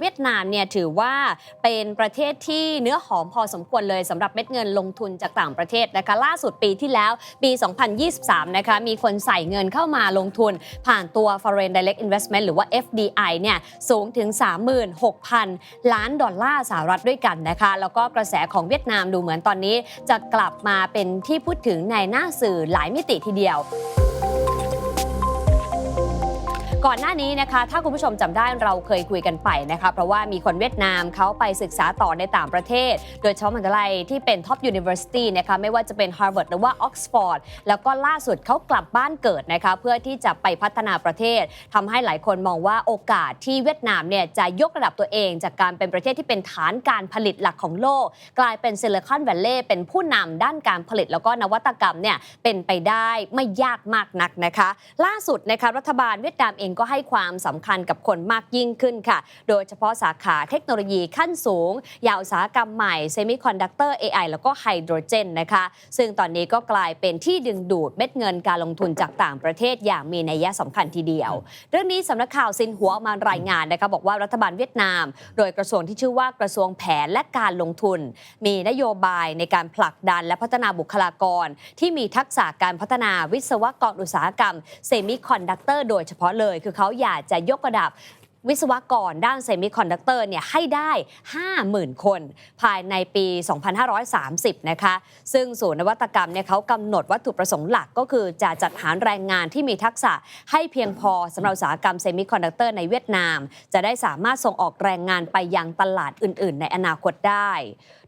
เวียดนามเนี่ยถือว่าเป็นประเทศที่เนื้อหอมพอสมควรเลยสำหรับเม็ดเงินลงทุนจากต่างประเทศนะคะล่าสุดปีที่แล้วปี 2023 นะคะมีคนใส่เงินเข้ามาลงทุน ผ่านตัว Foreign Direct Investment หรือว่า FDI เนี่ยสูงถึง 36,000 ล้านดอลลาร์สหรัฐด้วยกันนะคะแล้วก็กระแสของเวียดนามดูเหมือนตอนนี้ จะกลับมาเป็นที่พูดถึงในหน้าสื่อหลายมิติทีเดียว ก่อนหน้านี้นะคะ ถ้าคุณผู้ชมจำได้เราเคยคุยกันไปนะคะ เพราะว่ามีคนเวียดนามเขาไปศึกษาต่อในต่างประเทศ โดยเฉพาะมหาวิทยาลัยที่เป็น Top University นะคะไม่ว่าจะเป็น Harvard หรือว่า Oxford แล้วก็ล่าสุดเขากลับบ้านเกิดนะคะเพื่อที่จะไปพัฒนาประเทศทำให้หลายคนมองว่าโอกาสที่เวียดนามเนี่ยจะยกระดับตัวเอง จากการเป็นประเทศที่เป็นฐานการผลิตหลักของโลก กลายเป็นซิลิคอนแวลลย์เป็นผู้นำด้านการผลิตแล้วก็นวัตกรรมเนี่ยเป็นไปได้ไม่ยากมากนักนะคะ ล่าสุดนะคะรัฐบาลเวียดนามเองก็ให้ความสำคัญกับคนมากยิ่งขึ้นค่ะ โดยเฉพาะสาขาเทคโนโลยีขั้นสูง ยาอุตสาหกรรมใหม่เซมิคอนดักเตอร์ AI แล้วก็ไฮโดรเจนนะคะ ซึ่งตอนนี้ก็กลายเป็นที่ดึงดูดเม็ดเงินการลงทุนจากต่างประเทศอย่างมีนัยสำคัญทีเดียว เรื่องนี้สำนักข่าวซินหัวมารายงานนะคะบอกว่ารัฐบาลเวียดนาม โดยกระทรวงที่ชื่อว่ากระทรวงแผนและการลงทุน มีนโยบายในการผลักดันและพัฒนาบุคลากร ที่มีทักษะการพัฒนาวิศวกรอุตสาหกรรมเซมิคอนดักเตอร์โดยเฉพาะเลยคือเขาอยากจะยกระดับ วิศวกรด้านเซมิคอนดักเตอร์เนี่ยให้ได้ 50,000 คน ภายในปี 2530 นะคะ ซึ่งศูนย์นวัตกรรมเนี่ยเขากำหนดวัตถุประสงค์หลักก็คือจะจัดหาแรงงานที่มีทักษะให้เพียงพอสำหรับอุตสาหกรรมเซมิคอนดักเตอร์ในเวียดนาม จะได้สามารถส่งออกแรงงานไปยังตลาดอื่น ๆ ในอนาคตได้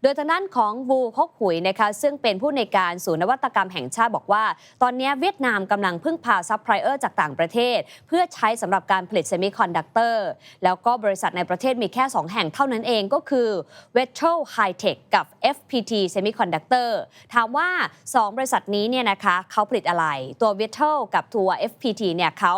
โดยทางด้านของวูคกหุยนะคะซึ่งเป็นผู้ในการศูนย์นวัตกรรมแห่งชาติบอกว่า ตอนนี้เวียดนามกำลังพึ่งพาซัพพลายเออร์จากต่างประเทศ เพื่อใช้สำหรับการผลิตเซมิคอนดักเตอร์แล้วก็บริษัทในประเทศมีแค่ 2 แห่งเท่านั้นเองก็คือ v e t r o High Tech กับ FPT Semiconductor ถามว่า 2 บริษัทนี้เนี่ยนะคะเขาผลิตอะไร ตัว v e t r o กับตัว FPT เนี่ยเขา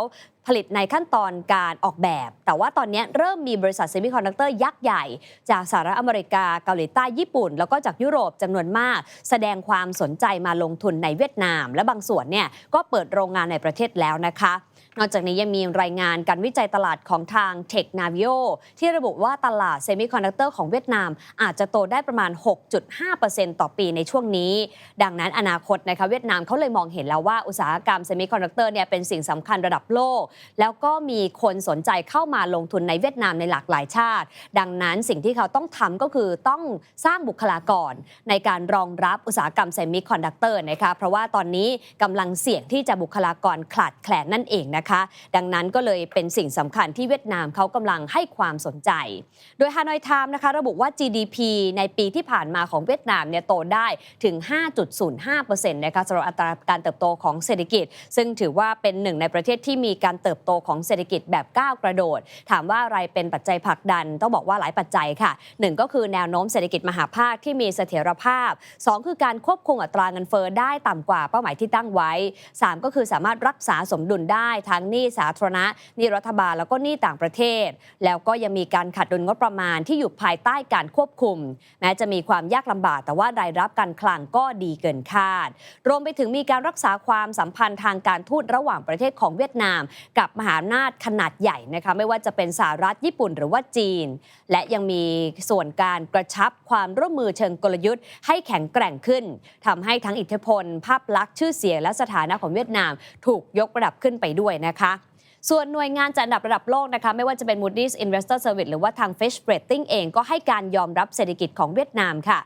ผลิตในขั้นตอนการออกแบบ แต่ว่าตอนนี้เริ่มมีบริษัทเซมิคอนดักเตอร์ยักษ์ใหญ่ จากสหรัฐอเมริกาเกาหลีใต้ญี่ปุ่น แล้วก็จากยุโรปจำนวนมาก แสดงความสนใจมาลงทุนในเวียดนาม และบางส่วนเนี่ยก็เปิดโรงงานในประเทศแล้วนะคะ นอกจากนี้ยังมีรายงานการวิจัยตลาดของทาง Tech Navio ที่ระบุว่าตลาดเซมิคอนดักเตอร์ของเวียดนาม อาจจะโตได้ประมาณ 6.5%ต่อปีในช่วงนี้ ดังนั้นอนาคตนะคะเวียดนามเขาเลยมองเห็นแล้วว่าอุตสาหกรรมเซมิคอนดักเตอร์เนี่ยเป็นสิ่งสำคัญระดับโลก แล้วก็มีคนสนใจเข้ามาลงทุนในเวียดนามในหลากหลายชาติ ดังนั้นสิ่งที่เขาต้องทำก็คือต้องสร้างบุคลากร ในการรองรับอุตสาหกรรมเซมิคอนดักเตอร์นะคะเพราะว่าตอนนี้กำลังเสี่ยงที่จะบุคลากรขาดแคลนนั่นเองนะคะดังนั้นก็เลยเป็นสิ่งสำคัญที่เวียดนามเขากำลังให้ความสนใจ โดยฮานอยไทม์นะคะระบุว่า GDP ในปีที่ผ่านมาของเวียดนามเนี่ยโตได้ถึง 5.05%นะคะสำหรับอัตราการเติบโตของเศรษฐกิจ ซึ่งถือว่าเป็นหนึ่งในประเทศที่มีการเติบโตของเศรษฐกิจแบบก้าวกระโดด ถามว่าอะไรเป็นปัจจัยผลักดัน ต้องบอกว่าหลายปัจจัยค่ะหนึ่งก็คือแนวโน้มเศรษฐกิจมหาภาคที่มีเสถียรภาพ 2 คือการควบคุมอัตราเงินเฟ้อได้ต่ำกว่าเป้าหมายที่ตั้งไว้ 3 ก็คือสามารถรักษาสมดุลได้ทั้ั้งหนี้สาธารณะหนี้รัฐบาลแล้วก็หนี้ต่างประเทศ แล้วก็ยังมีการขาดดุลงบประมาณที่อยู่ภายใต้การควบคุม แม้จะมีความยากลำบาก แต่ว่ารายรับการคลังก็ดีเกินคาด รวมไปถึงมีการรักษาความสัมพันธ์ทางการทูตระหว่างประเทศของเวียดนาม กับมหาอำนาจขนาดใหญ่นะคะไม่ว่าจะเป็นสหรัฐญี่ปุ่นหรือว่าจีน และยังมีส่วนการกระชับความร่วมมือเชิงกลยุทธ์ ให้แข็งแกร่งขึ้นทำให้ทั้งอิทธิพล ภาพลักษณ์ชื่อเสียงและสถานะของเวียดนาม ถูกยกระดับขึ้นไปด้วยนะคะ ส่วนหน่วยงานจัดอันดับระดับโลกนะคะ ไม่ว่าจะเป็น Moody's Investor Service หรือว่าทาง Fitch Rating เองก็ให้การยอมรับเศรษฐกิจของเวียดนามค่ะ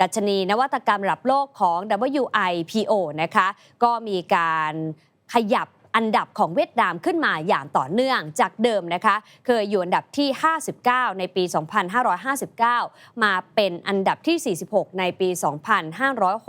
ดัชนีนวัตกรรมระดับโลกของ WIPO นะคะ ก็มีการขยับ อันดับของเวียดนามขึ้นมาอย่างต่อเนื่องจากเดิมนะคะ เคยอยู่อันดับที่ 59 ในปี 2559 มาเป็นอันดับที่ 46 ในปี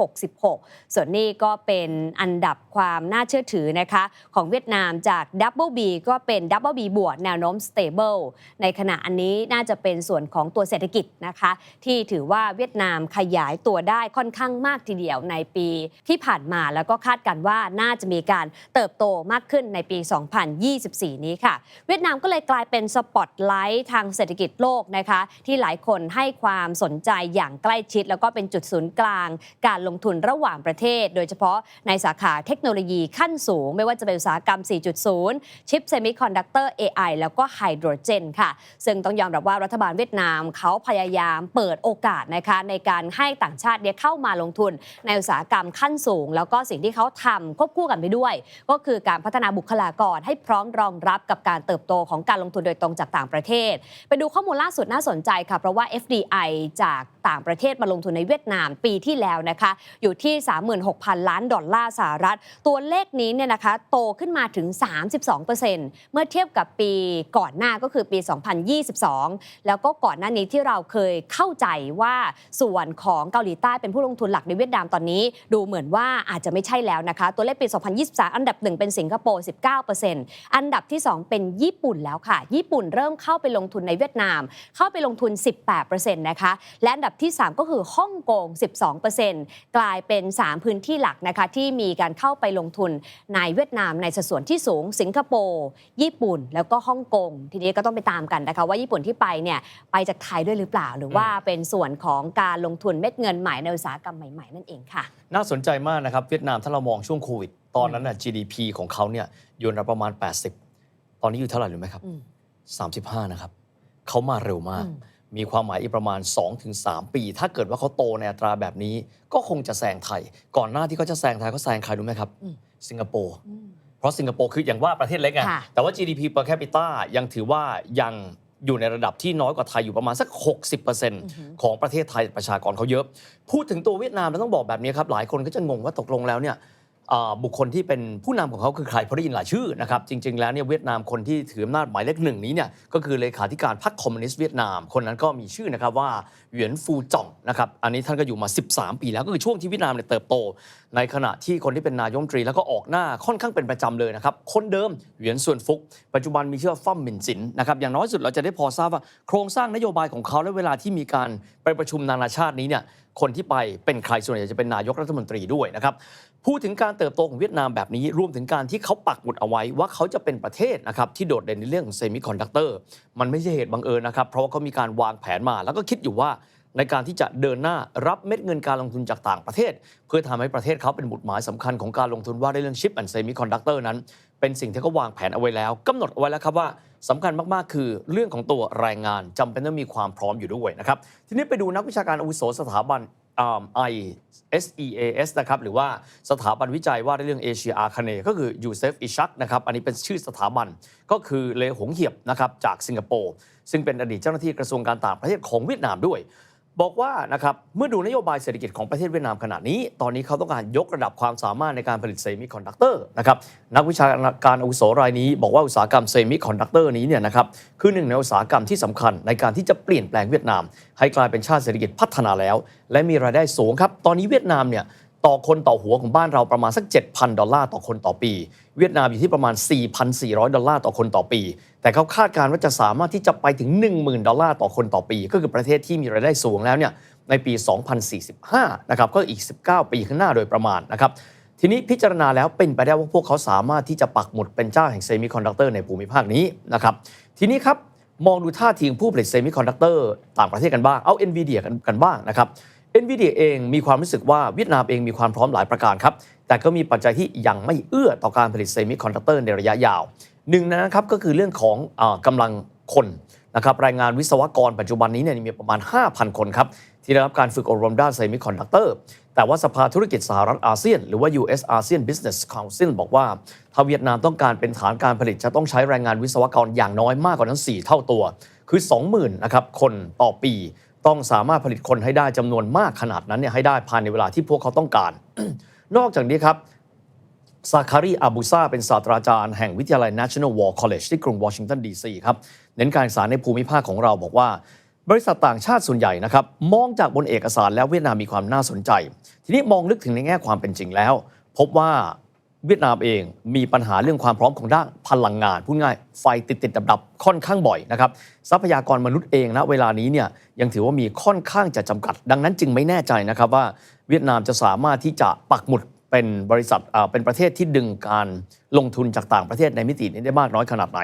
2566 ส่วนนี้ก็เป็นอันดับความน่าเชื่อถือนะคะของเวียดนามจาก Double B ก็เป็น Double B บวกแนวโน้ม Stable ในขณะอันนี้น่าจะเป็นส่วนของตัวเศรษฐกิจนะคะ ที่ถือว่าเวียดนามขยายตัวได้ค่อนข้างมากทีเดียวในปีที่ผ่านมาแล้วก็คาดกันว่าน่าจะมีการเติบโตมากขึ้นในปี 2024 นี้ค่ะ เวียดนามก็เลยกลายเป็นสปอตไลท์ทางเศรษฐกิจโลกนะคะที่หลายคนให้ความสนใจอย่างใกล้ชิด แล้วก็เป็นจุดศูนย์กลาง การลงทุนระหว่างประเทศ โดยเฉพาะในสาขาเทคโนโลยีขั้นสูง ไม่ว่าจะเป็นอุตสาหกรรม 4.0 ชิปเซมิคอนดักเตอร์ AI แล้วก็ไฮโดรเจนค่ะ ซึ่งต้องยอมรับว่ารัฐบาลเวียดนามเขาพยายามเปิดโอกาสนะคะในการให้ต่างชาติเนี่ยเข้ามาลงทุน ในอุตสาหกรรมขั้นสูง แล้วก็สิ่งที่เขาทำควบคู่กันไปด้วย ก็คือการพัฒนาบุคลากร ให้พร้อมรองรับกับการเติบโตของการลงทุนโดยตรงจากต่างประเทศ ไปดูข้อมูลล่าสุดน่าสนใจค่ะ เพราะว่า FDI จากต่างประเทศมาลงทุนในเวียดนามปีที่แล้วนะคะ อยู่ที่ 36,000 ล้านดอลลาร์สหรัฐ ตัวเลขนี้เนี่ยนะคะโตขึ้นมาถึง 32%เมื่อเทียบกับปีก่อนหน้าก็คือปี 2022 แล้วก็ก่อนหน้านี้ที่เราเคยเข้าใจว่าส่วนของเกาหลีใต้เป็นผู้ลงทุนหลักในเวียดนามตอนนี้ ดูเหมือนว่าอาจจะไม่ใช่แล้วนะคะ ตัวเลขปี 2023 อันดับหนึ่งเป็นสิงคโปร์ 19%อันดับที่ 2 เป็นญี่ปุ่นแล้วค่ะ ญี่ปุ่นเริ่มเข้าไปลงทุนในเวียดนาม เข้าไปลงทุน 18%นะคะและอันดับที่ 3 ก็คือฮ่องกง 12%กลายเป็น 3 พื้นที่หลักนะคะที่มีการเข้าไปลงทุนในเวียดนามในสัดส่วนที่สูง สิงคโปร์ ญี่ปุ่น แล้วก็ฮ่องกง ทีนี้ก็ต้องไปตามกันนะคะว่าญี่ปุ่นที่ไปเนี่ยไปจากไทยด้วยหรือเปล่า หรือว่าเป็นส่วนของการลงทุนเม็ดเงินใหม่ในอุตสาหกรรมใหม่ๆ นั่นเองค่ะ น่าสนใจมากนะครับ เวียดนามถ้าเรามองช่วงโควิด ตอนนั้นน่ะ GDP ของเขาเนี่ยอยู่ระประมาณ 80 ตอนนี้อยู่เท่าไหร่รู้ไหมครับอืม35 นะครับ เขามาเร็วมากอืมมีความหมายอีกประมาณ 2-3 ปี ถ้าเกิดว่าเขาโตในอัตราแบบนี้ ก็คงจะแซงไทย ก่อนหน้าที่เขาจะแซงไทยเขาแซงใครรู้ไหมครับอืมสิงคโปร์เพราะสิงคโปร์คืออย่างว่าประเทศเล็กไงค่ะแต่ว่า GDP per capita ยังถือว่ายังอยู่ในระดับที่น้อยกว่าไทยอยู่ประมาณสัก 60%ของประเทศไทยประชากรเขาเยอะ พูดถึงตัวเวียดนามเราต้องบอกแบบนี้ครับ หลายคนก็จะงงว่าตกลงแล้วเนี่ยอ่า บุคคลที่เป็นผู้นำของเขาคือใครเพราะได้ยินหลายชื่อนะครับจริง ๆ แล้วเนี่ยเวียดนามคนที่ถืออำนาจหมายเลขหนึ่งนี้เนี่ยก็คือเลขาธิการพรรคคอมมิวนิสต์เวียดนาม คนนั้นก็มีชื่อนะครับว่าเหวียนฟูจ่องนะครับอันนี้ท่านก็อยู่มา 13 ปีแล้วก็คือช่วงที่เวียดนามเนี่ยเติบโต ในขณะที่คนที่เป็นนายกรัฐมนตรีแล้วก็ออกหน้าค่อนข้างเป็นประจำเลยนะครับคนเดิมเหวียนส่วนฟุก ปัจจุบันมีชื่อว่าฟั่มหมินสินนะครับอย่างน้อยสุดเราจะได้พอทราบว่าโครงสร้างนโยบายของเขาและเวลาที่มีการไปประชุมนานาชาตินี้เนี่ยคนที่ไปเป็นใครส่วนใหญ่จะเป็นนายกรัฐมนตรีด้วยนะครับ พูดถึงการเติบโตของเวียดนามแบบนี้รวมถึงการที่เขาปักหมุดเอาไว้ว่าเขาจะเป็นประเทศนะครับที่โดดเด่นในเรื่องของเซมิคอนดักเตอร์มันไม่ใช่เหตุบังเอิญนะครับ เพราะว่าเขามีการวางแผนมา แล้วก็คิดอยู่ว่าในการที่จะเดินหน้ารับเม็ดเงินการลงทุนจากต่างประเทศ เพื่อทำให้ประเทศเขาเป็นหมุดหมายสำคัญของการลงทุนว่าในเรื่องชิปแอนเซมิคอนดักเตอร์นั้น เป็นสิ่งที่เขาวางแผนเอาไว้แล้วกำหนดเอาไว้แล้วครับว่าสำคัญมาก ๆ คือเรื่องของตัวแรงงานจำเป็นต้องมีความพร้อมอยู่ด้วยนะครับทีนี้ไปดูนักวิชาการอาวุโสสถาบัน I SEAS นะครับหรือว่าสถาบันวิจัยว่าเรื่องเอเชียอาคเนก็คือยูเซฟอิชักนะครับอันนี้เป็นชื่อสถาบันก็คือเลหงเหียบนะครับจากสิงคโปร์ซึ่งเป็นอดีตเจ้าหน้าที่กระทรวงการต่างประเทศของเวียดนามด้วย บอกว่านะครับเมื่อดูนโยบายเศรษฐกิจของประเทศเวียดนามขณะนี้ ตอนนี้เขาต้องการยกระดับความสามารถในการผลิตเซมิคอนดักเตอร์นะครับนักวิชาการอาวุโสรายนี้ บอกว่าอุตสาหกรรมเซมิคอนดักเตอร์นี้เนี่ยนะครับคือหนึ่งในอุตสาหกรรมที่สำคัญในการที่จะเปลี่ยนแปลงเวียดนาม ให้กลายเป็นชาติเศรษฐกิจพัฒนาแล้ว และมีรายได้สูงครับ ตอนนี้เวียดนามเนี่ย ต่อคนต่อหัวของบ้านเราประมาณสัก 7,000 ดอลลาร์ต่อคนต่อปี เวียดนามอยู่ที่ประมาณ 4,400 ดอลลาร์ต่อคนต่อปี แต่เขาคาดการณ์ว่าจะสามารถที่จะไปถึง 10,000 ดอลลาร์ต่อคนต่อปี ก็คือประเทศที่มีรายได้สูงแล้วเนี่ยในปี 2045 นะครับก็อีก 19 ปีข้างหน้าโดยประมาณนะครับทีนี้พิจารณาแล้วเป็นไปได้ว่าพวกเขาสามารถที่จะปักหมุดเป็นเจ้าแห่งเซมิคอนดักเตอร์ในภูมิภาคนี้นะครับทีนี้ครับมองดูท่าทีของผู้ผลิตเซมิคอนดักเตอร์ต่างประเทศกันบ้างเอา NVIDIA กันกันบ้างนะครับ NVIDIA เองมีความรู้สึกว่าเวียดนามเองมีความพร้อมหลายประการครับ แต่ก็มีปัจจัยที่ยังไม่เอื้อต่อการผลิตเซมิคอนดักเตอร์ในระยะยาวหนึ่งนนั้นครับก็คือเรื่องของอากำลังคนนะครับรายงานวิศวกรปัจจุบันนี้เนี่ยมีประมาณ 5,000 คนครับ ที่ได้รับการฝึกอบรมด้านเซมิคอนดักเตอร์แต่ว่าสภาธุรกิจสหรัฐอาเซียน หรือว่า US ASEAN Business Council บอกว่า ถ้าเวียดนามต้องการเป็นฐานการผลิตจะต้องใช้แรงงานวิศวกรอย่างน้อยมากกว่านั้น 4 เท่าตัว คือ 20,000นะครับคนต่อปี ต้องสามารถผลิตคนให้ได้จำนวนมากขนาดนั้นเนี่ยให้ได้ภายในเวลาที่พวกเขาต้องการ นอกจากนี้ครับซาคารีอาบูซาเป็นศาสตราจารย์แห่งวิทยาลัย National War College ที่กรุงวอชิงตันดีซีครับ เน้นการศึกษาในภูมิภาคของเราบอกว่า บริษัทต่างชาติส่วนใหญ่นะครับ มองจากบนเอกสารแล้วเวียดนามมีความน่าสนใจ ทีนี้มองลึกถึงในแง่ความเป็นจริงแล้ว พบว่า เวียดนามเองมีปัญหาเรื่องความพร้อมของด้านพลังงานพูดง่ายไฟติดติดดับดับค่อนข้างบ่อยนะครับทรัพยากรมนุษย์เองนะเวลานี้เนี่ยยังถือว่ามีค่อนข้างจะจำกัด ดังนั้นจึงไม่แน่ใจนะครับว่าเวียดนามจะสามารถที่จะปักหมุดเป็นบริษัทเป็นประเทศที่ดึงการลงทุนจากต่างประเทศในมิตินี้ได้มากน้อยขนาดไหน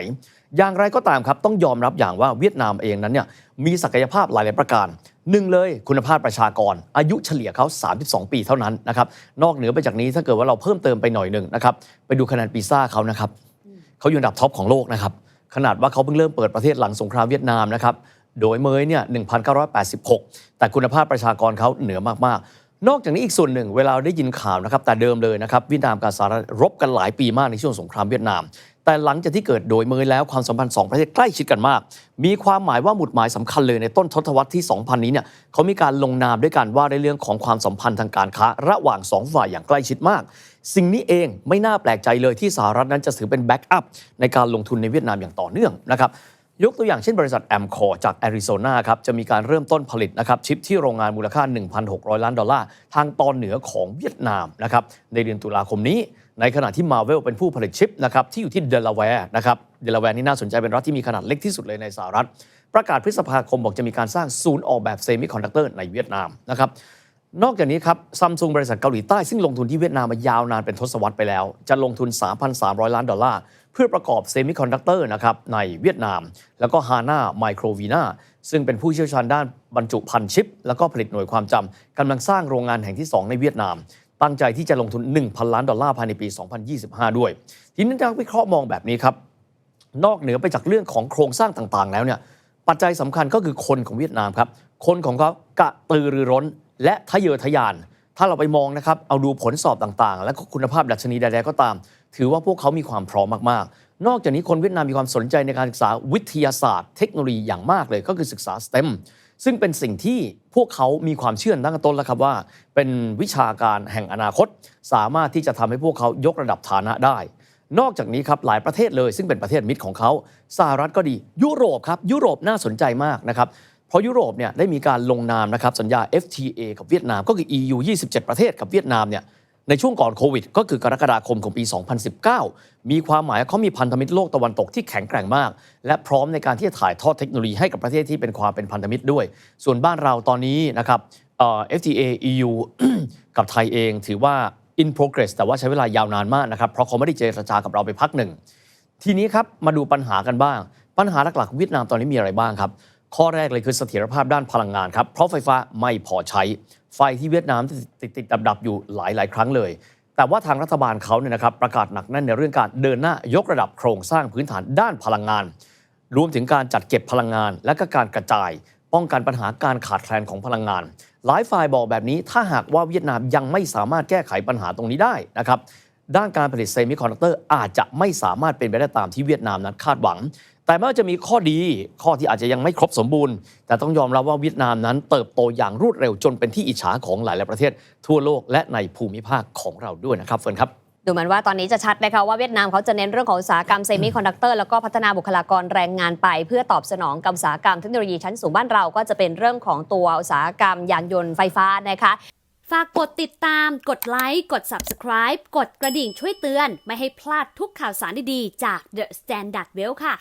อย่างไรก็ตามครับต้องยอมรับอย่างว่าเวียดนามเองนั้นเนี่ยมีศักยภาพหลาย ๆ ประการ หนึ่งเลยคุณภาพประชากร อายุเฉลี่ยเขา 32 ปีเท่านั้นนะครับนอกเหนือไปจากนี้ถ้าเกิดว่าเราเพิ่มเติมไปหน่อยหนึ่งนะครับไปดูคะแนนปีซ่าเขานะครับเขาอยู่อันดับท็อปของโลกนะครับขนาดว่าเขาเพิ่งเริ่มเปิดประเทศหลังสงครามเวียดนามนะครับโดยเมยเนี่ย 1986 แต่คุณภาพประชากรเขาเหนือมากๆ นอกจากนี้อีกส่วนหนึ่งเวลาได้ยินข่าวนะครับแต่เดิมเลยนะครับเวียดนามกับสหรัฐรบกันหลายปีมากในช่วงสงครามเวียดนาม แต่หลังจากที่เกิดโดยเมยแล้วความสัมพันธ์สองประเทศใกล้ชิดกันมาก มีความหมายว่าหมุดหมายสำคัญเลยในต้นทศวรรษที่ 2000 นี้เนี่ยเขามีการลงนามด้วยกันว่าในเรื่องของความสัมพันธ์ทางการค้า ระหว่างสองฝ่ายอย่างใกล้ชิดมาก สิ่งนี้เองไม่น่าแปลกใจเลยที่สหรัฐนั้นจะถือเป็นแบ็กอัพในการลงทุนในเวียดนามอย่างต่อเนื่องนะครับ ยกตัวอย่างเช่นบริษัทแอมคอร์จากแอริโซนาครับจะมีการเริ่มต้นผลิตนะครับชิปที่โรงงานมูลค่า 1,600 ล้านดอลลาร์ทางตอนเหนือของเวียดนามนะครับในเดือนตุลาคมนี้ ในขณะที่มาเวลเป็นผู้ผลิตชิปนะครับที่อยู่ที่เดลาแวร์นะครับเดลาแวร์นี่น่าสนใจเป็นรัฐที่มีขนาดเล็กที่สุดเลยในสหรัฐ ประกาศพฤษภาคมบอกจะมีการสร้างศูนย์ออกแบบเซมิคอนดักเตอร์ในเวียดนามนะครับนอกจากนี้ครับซัมซุงบริษัทเกาหลีใต้ซึ่งลงทุนที่เวียดนามมายาวนานเป็นทศวรรษไปแล้ว จะลงทุน 3,300 ล้านดอลลาร์ เพื่อประกอบเซมิคอนดักเตอร์นะครับในเวียดนาม แล้วก็ฮาน่าไมโครวีนาซึ่งเป็นผู้เชี่ยวชาญด้านบรรจุภัณฑ์ชิป แล้วก็ผลิตหน่วยความจำกำลังสร้างโรงงานแห่งที่ 2 ในเวียดนาม ตั้งใจที่จะลงทุน 1,000 ล้านดอลลาร์ภายในปี 2025 ด้วย ทีนี้นักวิเคราะห์มองแบบนี้ครับนอกเหนือไปจากเรื่องของโครงสร้างต่างๆ แล้วเนี่ยปัจจัยสำคัญก็คือคนของเวียดนามครับ คนของเขากระตือรือร้น และทะเยอทะยาน ถ้าเราไปมองนะครับ เอาดูผลสอบต่างๆ และก็คุณภาพดัชนีใดๆก็ตาม ถือว่าพวกเขามีความพร้อมมากๆ นอกจากนี้คนเวียดนามมีความสนใจในการศึกษาวิทยาศาสตร์ เทคโนโลยีอย่างมากเลยก็คือศึกษา STEM ซึ่งเป็นสิ่งที่พวกเขามีความเชื่อตั้งแต่ต้นแล้วครับว่า เป็นวิชาการแห่งอนาคต สามารถที่จะทำให้พวกเขายกระดับฐานะได้ นอกจากนี้ครับหลายประเทศเลยซึ่งเป็นประเทศมิตรของเขาสหรัฐก็ดียุโรปครับยุโรปน่าสนใจมากนะครับเพราะยุโรปเนี่ยได้มีการลงนามนะครับสัญญา FTA กับเวียดนามก็คือ EU 27 ประเทศกับเวียดนามเนี่ย ในช่วงก่อนโควิด ก็คือกรกฎาคมของปี 2019 มีความหมายเขามีพันธมิตรโลกตะวันตกที่แข็งแกร่งมาก และพร้อมในการที่จะถ่ายทอดเทคโนโลยีให้กับประเทศที่เป็นความเป็นพันธมิตรด้วย ส่วนบ้านเราตอนนี้นะครับเอ่อ FTA EU กับไทยเองถือว่า in progress แต่ว่าใช้เวลายาวนานมากนะครับ เพราะเขาไม่ได้เจรจากับเราไปพักหนึ่ง ทีนี้ครับมาดูปัญหากันบ้าง ปัญหาหลักๆเวียดนามตอนนี้มีอะไรบ้างครับ ข้อแรกเลยคือเสถียรภาพด้านพลังงานครับเพราะไฟฟ้าไม่พอใช้ ไฟที่เวียดนามติดติดดับดับอยู่หลายหลายครั้งเลย แต่ว่าทางรัฐบาลเขาเนี่ยนะครับประกาศหนักแน่นในเรื่องการเดินหน้ายกระดับโครงสร้างพื้นฐานด้านพลังงาน รวมถึงการจัดเก็บพลังงาน และก็การกระจาย ป้องกันปัญหาการขาดแคลนของพลังงาน หลายฝ่ายบอกแบบนี้ถ้าหากว่าเวียดนามยังไม่สามารถแก้ไขปัญหาตรงนี้ได้นะครับด้านการผลิตเซมิคอนดักเตอร์อาจจะไม่สามารถเป็นไปได้ตามที่เวียดนามนั้นคาดหวัง แต่แม้ว่าจะมีข้อดีข้อที่อาจจะยังไม่ครบสมบูรณ์ แต่ต้องยอมรับว่าเวียดนามนั้นเติบโตอย่างรวดเร็วจนเป็นที่อิจฉาของหลาย ๆ ประเทศ ทั่วโลกและในภูมิภาคของเราด้วยนะครับเฟิร์นครับดูเหมือนว่าตอนนี้จะชัดนะคะว่าเวียดนามเขาจะเน้นเรื่องของอุตสาหกรรมเซมิคอนดักเตอร์แล้วก็พัฒนาบุคลากรแรงงานไป เพื่อตอบสนองกับอุตสาหกรรมเทคโนโลยีชั้นสูงบ้านเราก็จะเป็นเรื่องของตัวอุตสาหกรรมยานยนต์ไฟฟ้านะคะ ฝากกดติดตาม กดไลค์ กด Subscribe กดกระดิ่งช่วยเตือน ไม่ให้พลาดทุกข่าวสารดีๆ จาก The Standard Well ค่ะ